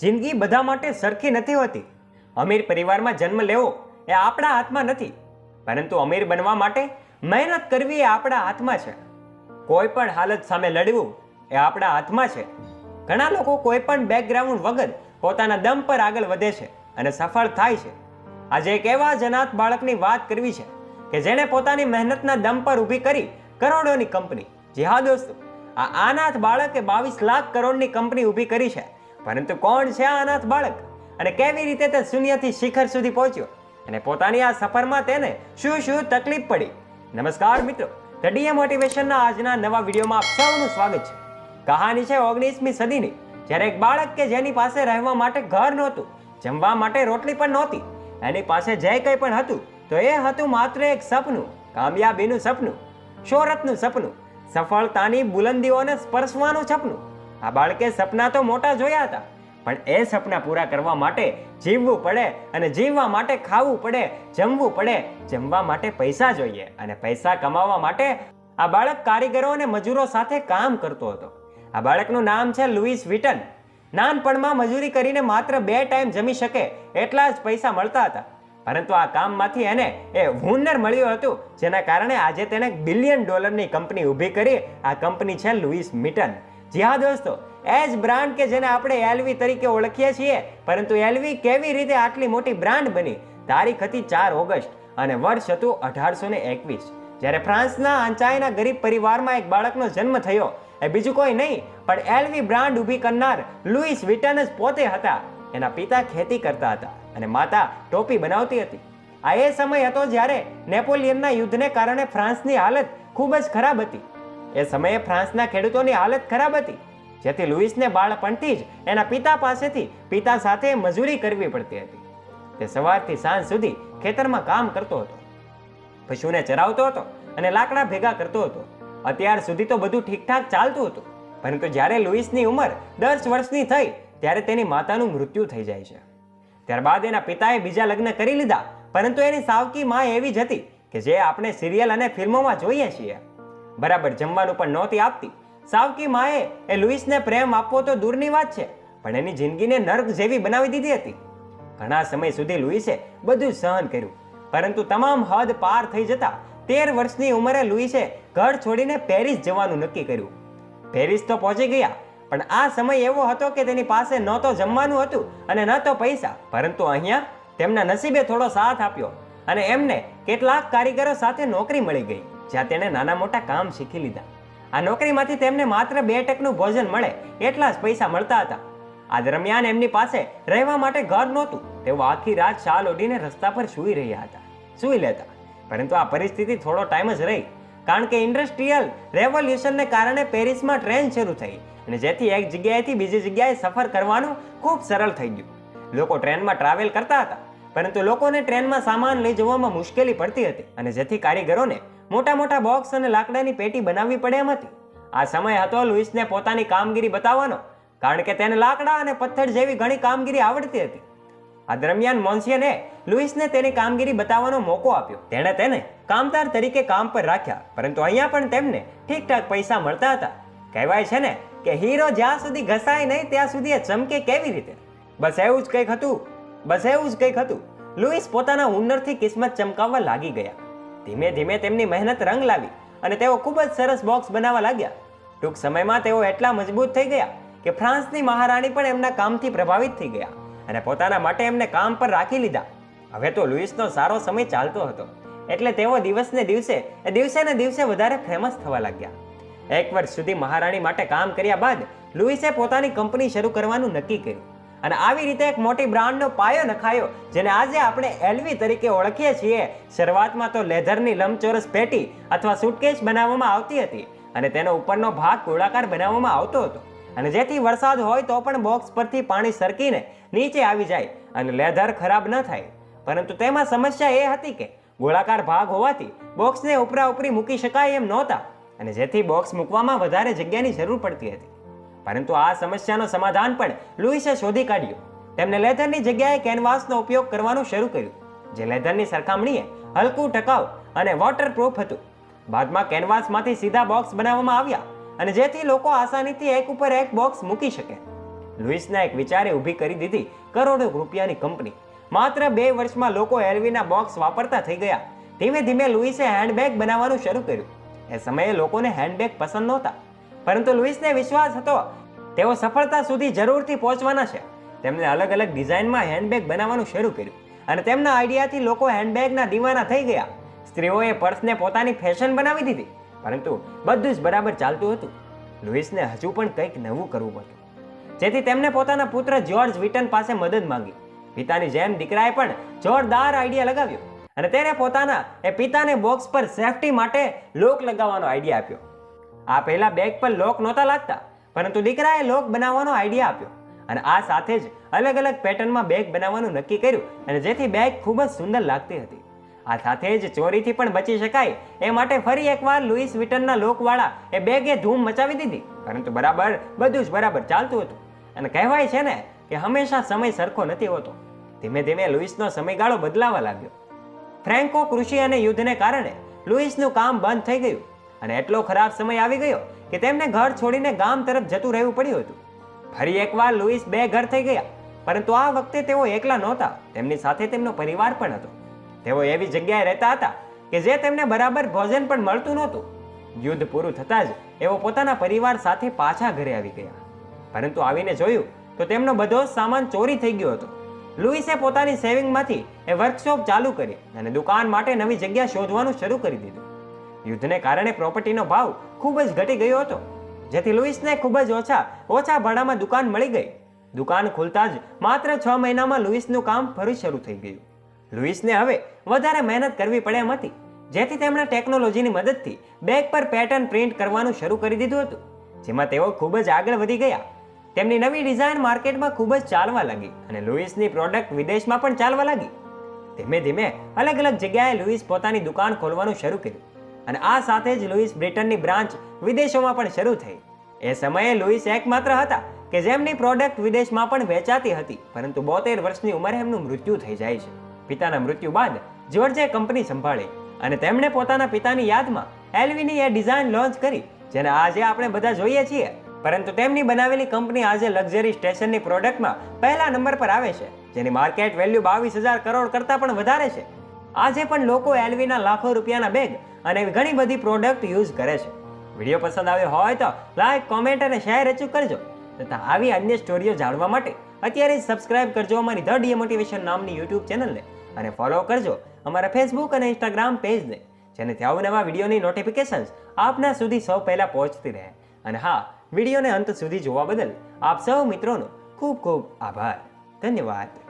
જિંદગી બધા માટે સરખી નથી હોતી. અમીર પરિવારમાં જન્મ લેવો એ આપણા હાથમાં નથી. પરંતુ અમીર બનવા માટે મહેનત કરવી એ આપણા હાથમાં છે. કોઈ પણ હાલત સામે લડવું એ આપણા હાથમાં છે. ઘણા લોકો કોઈ પણ બેકગ્રાઉન્ડ વગર પોતાના દમ પર આગળ વધે છે અને સફળ થાય છે. આજે એક એવા જ અનાથ બાળકની વાત કરવી છે કે જેણે પોતાની મહેનતના દમ પર ઊભી કરી કરોડોની કંપની જી હા દોસ્તો આ અનાથ બાળકે બાવીસ લાખ કરોડની કંપની ઊભી કરી છે. પરંતુ કોણ છે આ અનાથ બાળક? અને કેવી રીતે તે શૂન્યથી શિખર સુધી પહોંચ્યો? અને પોતાની આ સફરમાં તેને શું શું તકલીફ પડી? નમસ્કાર મિત્રો ધ ડીએ મોટિવેશનના આજના નવા વિડીયોમાં આપ સૌનું સ્વાગત છે. કહાની છે ઓગણીસમી સદીની, જ્યારે એક બાળક કે જેની પાસે રહેવા માટે ઘર નહોતું, જમવા માટે રોટલી પણ નહોતી, એની પાસે જે કંઈ પણ હતું, તો એ હતું માત્ર એક સપનું, કામયાબીનું સપનું શોહરતનું સપનું, સફળતાની બુલંદીઓને સ્પર્શવાનું સપનું. આ બાળકે સપના તો મોટા જોયા હતા, પણ એ સપના પૂરા કરવા માટે જીવવું પડે અને જીવવા માટે ખાવું પડે, જમવું પડે, જમવા માટે પૈસા જોઈએ અને પૈસા કમાવા માટે આ બાળક કારીગરો અને મજૂરો સાથે કામ કરતો હતો. આ બાળકનું નામ છે લુઈસ વિટન. નાનપણમાં મજૂરી કરીને માત્ર બે ટાઈમ જમી શકે એટલા જ પૈસા મળતા હતા. પરંતુ આ કામમાંથી એને એ હુનર મળ્યું હતું, જેના કારણે આજે તેને બિલિયન ડોલરની કંપની ઊભી કરી આ કંપની છે લુઈસ મિટન. જી હા દોસ્તો એ જ બ્રાન્ડ કે જેને આપણે એલવી તરીકે ઓળખીએ છીએ, પરંતુ એલવી કેવી રીતે આટલી મોટી બ્રાન્ડ બની? તારીખ હતી ચાર ઓગસ્ટ અને વર્ષ હતું અઢારસો ને એકવીસ. જ્યારે ફ્રાન્સના અંચાઈના ગરીબ પરિવારમાં એક બાળકનો જન્મ થયો. એ બીજું કોઈ નહીં, પણ એલવી બ્રાન્ડ ઊભી કરનાર લુઈસ વિટન જ પોતે હતા. એના પિતા ખેતી કરતા હતા અને માતા ટોપી બનાવતી હતી. આ એ સમય હતો જ્યારે નેપોલિયનના યુદ્ધને કારણે ફ્રાન્સની હાલત ખૂબ જ ખરાબ હતી. એ સમયે ફ્રાન્સના ખેડૂતોની હાલત ખરાબ હતી, જેથી લુઈસને બાળપણથી જ એના પિતા પાસેથી પિતા સાથે મજૂરી કરવી પડતી હતી. તે સવારથી સાંજ સુધી ખેતરમાં કામ કરતો હતો. પશુને ચરાવતો હતો અને લાકડા ભેગા કરતો હતો. અત્યાર સુધી તો બધું ઠીકઠાક ચાલતું હતું, પરંતુ જ્યારે લુઈસની ઉંમર દસ વર્ષની થઈ, ત્યારે તેની માતાનું મૃત્યુ થઈ જાય છે. ત્યારબાદ એના પિતાએ બીજા લગ્ન કરી લીધા, પરંતુ એની સાવકી માં એવી જ હતી કે જે આપણે સિરિયલ અને ફિલ્મોમાં જોઈએ છીએ. બરાબર જમવાનું પણ નહોતી આપતી. સાવકી માએ એ લુઈસને પ્રેમ આપવો તો દૂરની વાત છે, પણ એની જિંદગીને નર્ક જેવી બનાવી દીધી હતી. ઘણા સમય સુધી લુઈસે બધું સહન કર્યું, પરંતુ તમામ હદ પાર થઈ જતા તેર વર્ષની ઉંમરે લુઈસે ઘર છોડીને પેરિસ જવાનું નક્કી કર્યું. પેરિસ તો પહોંચી ગયા, પણ આ સમય એવો હતો કે તેની પાસે ન તો જમવાનું હતું અને ન તો પૈસા, પરંતુ અહીંયા તેમના નસીબે થોડો સાથ આપ્યો અને એમને કેટલાક કારીગરો સાથે નોકરી મળી ગઈ. જ્યાં તેણે નાના મોટા કામ શીખી લીધા. આ નોકરીમાંથી તેમને માત્ર બે ટકનું ભોજન મળે, એટલા જ પૈસા મળતા હતા. આ દરમિયાન એમની પાસે રહેવા માટે ઘર નહોતું, તેઓ આખી રાત શાલ ઓઢીને રસ્તા પર સૂઈ રહ્યા હતા, સૂઈ લેતા. પરંતુ આ પરિસ્થિતિ થોડો ટાઈમ જ રહી, કારણ કે ઇન્ડસ્ટ્રીયલ રેવોલ્યુશનને કારણે પેરિસમાં ટ્રેન શરૂ થઈ અને જેથી એક જગ્યાએથી બીજી જગ્યાએ સફર કરવાનું ખૂબ સરળ થઈ ગયું. લોકો ટ્રેનમાં ટ્રાવેલ કરતા હતા, પરંતુ લોકોને ટ્રેનમાં સામાન લઈ જવામાં મુશ્કેલી પડતી હતી અને જેથી કારીગરોને મોટા મોટા બોક્સ અને લાકડાની પેટી બનાવવી પડે એમ હતી. આ સમય હતો લુઈસને પોતાની કામગીરી બતાવવાનો, કારણ કે તેને લાકડા અને પથ્થર જેવી ઘણી કામગીરી આવડતી હતી. આ દરમિયાન મોન્સિયને લુઈસને તેની કામગીરી બતાવવાનો મોકો આપ્યો. તેણે તેને કામદાર તરીકે કામ પર રાખ્યા, પરંતુ અહીંયા પણ તેમને ઠીકઠાક પૈસા મળતા હતા. કહેવાય છે ને કે હીરો જ્યાં સુધી ઘસાય નહીં, ત્યાં સુધી એ ચમકે કેવી રીતે? બસ એવું જ કંઈક હતું, બસ એવું જ કંઈક હતું. લુઈસ પોતાના હુનરથી કિસ્મત ચમકાવવા લાગી ગયા. ધીમે ધીમે તેમની મહેનત રંગ લાવી અને તેઓ ખૂબ જ સરસ બોક્સ બનાવવા લાગ્યા. ટૂંક સમયમાં તેઓ એટલા મજબૂત થઈ ગયા કે ફ્રાન્સની મહારાણી પણ એમના કામથી પ્રભાવિત થઈ ગયા અને પોતાના માટે એમને કામ પર રાખી લીધા. હવે તો લુઈસનો સારો સમય ચાલતો હતો. એટલે તેઓ દિવસને દિવસે, એ દિવસે ને દિવસે વધારે ફેમસ થવા લાગ્યા. એક વર્ષ સુધી મહારાણી માટે કામ કર્યા બાદ લુઈસે પોતાની કંપની શરૂ કરવાનું નક્કી કર્યું. અને આવી રીતે એક મોટી બ્રાન્ડનો પાયો નખાયો, જેને આજે આપણે એલવી તરીકે ઓળખીએ છીએ. શરૂઆતમાં તો લેધરની લંબચોરસ પેટી અથવા સુટકેસ બનાવવામાં આવતી હતી અને તેનો ઉપરનો ભાગ ગોળાકાર બનાવવામાં આવતો હતો. અને જેથી વરસાદ હોય તો પણ બોક્સ પરથી પાણી સરકીને નીચે આવી જાય અને લેધર ખરાબ ન થાય. પરંતુ તેમાં સમસ્યા એ હતી કે ગોળાકાર ભાગ હોવાથી બોક્સને ઉપરા ઉપરી મૂકી શકાય એમ નહોતા અને જેથી બોક્સ મૂકવામાં વધારે જગ્યાની જરૂર પડતી હતી. પરંતુ આ સમસ્યાનો સમાધાન પણ લુઈસે શોધી કાઢ્યું. તેમણે લેધરની જગ્યાએ કેનવાસનો ઉપયોગ કરવાનું શરૂ કર્યું, જે લેધરની સરખામણીએ હલકું ટકાઉ અને વોટરપ્રૂફ હતું. બાદમાં કેનવાસમાંથી સીધા બોક્સ બનાવવામાં આવ્યા અને જેથી લોકો આસાનીથી એક ઉપર એક બોક્સ મૂકી શકે. લુઈસના એક વિચારે ઊભી કરી દીધી કરોડો રૂપિયાની કંપની. માત્ર બે વર્ષમાં લોકો એલવીના બોક્સ વાપરતા થઈ ગયા. ધીમે ધીમે લુઈસે હેન્ડબેગ બનાવવાનું શરૂ કર્યું. એ સમયે લોકોને હેન્ડબેગ પસંદ નહોતા. પરંતુ લુઈસને વિશ્વાસ હતો, તેઓ સફળતા સુધી જરૂરથી પહોંચવાના છે. તેમણે અલગ અલગ ડિઝાઇનમાં હેન્ડબેગ બનાવવાનું શરૂ કર્યું અને તેમના આઈડિયાથી લોકો હેન્ડબેગના દીવાના થઈ ગયા. સ્ત્રીઓએ પર્સને પોતાની ફેશન બનાવી દીધી, પરંતુ બધું જ બરાબર ચાલતું હતું. લુઈસને હજુ પણ કંઈક નવું કરવું હતું જેથી તેમણે પોતાના પુત્ર જ્યોર્જ વિટન પાસે મદદ માંગી. પિતાની જેમ દીકરાએ પણ જોરદાર આઈડિયા લગાવ્યો અને તેને પોતાના એ પિતાને બોક્સ પર સેફટી માટે લોક લગાવવાનો આઈડિયા આપ્યો. આ પહેલા બેગ પર લોક નહોતા લાગતા, પરંતુ દીકરાએ લોક બનાવવાનો આઈડિયા આપ્યો અને આ સાથે જ અલગ અલગ પેટર્નમાં બેગ બનાવવાનું નક્કી કર્યું અને જેથી બેગ ખૂબ જ સુંદર લાગતી હતી. આ સાથે જ ચોરીથી પણ બચી શકાય એ માટે ફરી એકવાર લુઈસ વિટનના લોકવાળા એ બેગે ધૂમ મચાવી દીધી, પરંતુ બરાબર બધું જ બરાબર ચાલતું હતું. અને કહેવાય છે ને કે હંમેશા સમય સરખો નથી હોતો. ધીમે ધીમે લુઈસનો સમયગાળો બદલાવા લાગ્યો. ફ્રેન્કો કૃષિ અને યુદ્ધને કારણે લુઈસનું કામ બંધ થઈ ગયું. અને એટલો ખરાબ સમય આવી ગયો કે તેમને ઘર છોડીને ગામ તરફ જતું રહેવું પડ્યું હતું. ફરી એકવાર લુઈસ બે ઘર થઈ ગયા, પરંતુ આ વખતે તેઓ એકલા નહોતા. તેમની સાથે તેમનો પરિવાર પણ હતો. તેઓ એવી જગ્યાએ રહેતા હતા કે જે તેમને બરાબર ભોજન પણ મળતું નહોતું. યુદ્ધ પૂરું થતાં જ એઓ પોતાના પરિવાર સાથે પાછા ઘરે આવી ગયા. પરંતુ આવીને જોયું તો તેમનો બધો સામાન ચોરી થઈ ગયો હતો. લુઈસે પોતાની સેવિંગમાંથી એ વર્કશોપ ચાલુ કરી અને દુકાન માટે નવી જગ્યા શોધવાનું શરૂ કરી દીધું. યુદ્ધને કારણે પ્રોપર્ટીનો ભાવ ખૂબ જ ઘટી ગયો હતો. જેથી લુઈસને ખૂબ જ ઓછા ઓછા ભાડામાં દુકાન મળી ગઈ. દુકાન ખુલતા જ માત્ર છ મહિનામાં લુઈસનું કામ ફરી શરૂ થઈ ગયું. લુઈસને હવે વધારે મહેનત કરવી પડે એમ હતી. જેથી તેમણે ટેકનોલોજીની મદદથી બેગ પર પેટર્ન પ્રિન્ટ કરવાનું શરૂ કરી દીધું હતું. જેમાં તેઓ ખૂબ જ આગળ વધી ગયા. તેમની નવી ડિઝાઇન માર્કેટમાં ખૂબ જ ચાલવા લાગી અને લુઈસની પ્રોડક્ટ વિદેશમાં પણ ચાલવા લાગી. ધીમે ધીમે અલગ અલગ જગ્યાએ લુઈસ પોતાની દુકાન ખોલવાનું શરૂ કર્યું. અને આ સાથે જ લુઈસ બ્રિટનની બ્રાન્ચ વિદેશોમાં પણ શરૂ થઈ. એ સમયે લુઈસ એકમાત્ર હતા કે જેમની પ્રોડક્ટ વિદેશમાં પણ વેચાતી હતી, પરંતુ બોતેર વર્ષની ઉંમરે એમનું મૃત્યુ થઈ જાય છે. પિતાના મૃત્યુ બાદ જ્યોર્જે કંપની સંભાળી અને તેમણે પોતાના પિતાની યાદમાં એલવીની એ ડિઝાઇન લોન્ચ કરી, જેને આજે આપણે બધા જોઈએ છીએ. પરંતુ તેમની બનાવેલી કંપની આજે લક્ઝરી સ્ટેશનની પ્રોડક્ટમાં પહેલા નંબર પર આવે છે, જેની માર્કેટ વેલ્યુ બાવીસ હજાર કરોડ કરતાં પણ વધારે છે. આજે પણ લોકો એલવીના લાખો રૂપિયાના બેગ અને ઘણી બધી પ્રોડક્ટ યુઝ કરે છે. વીડિયો પસંદ આવ્યો હોય તો લાઈક કોમેન્ટ અને શેર અચૂક કરજો. તથા આવી અન્ય સ્ટોરીઓ જાણવા માટે અત્યારે જ સબસ્ક્રાઇબ કરજો અમારી ધ ડીમોટિવેશન નામની યુટ્યુબ ચેનલને અને ફોલો કરજો અમારા ફેસબુક અને ઇન્સ્ટાગ્રામ પેજને જેનાથી અવનવા વિડીયોની નોટિફિકેશન્સ આપના સુધી સૌ પહેલાં પહોંચતી રહે. અને હા, વિડીયોને અંત સુધી જોવા બદલ આપ સૌ મિત્રોનો ખૂબ ખૂબ આભાર. ધન્યવાદ.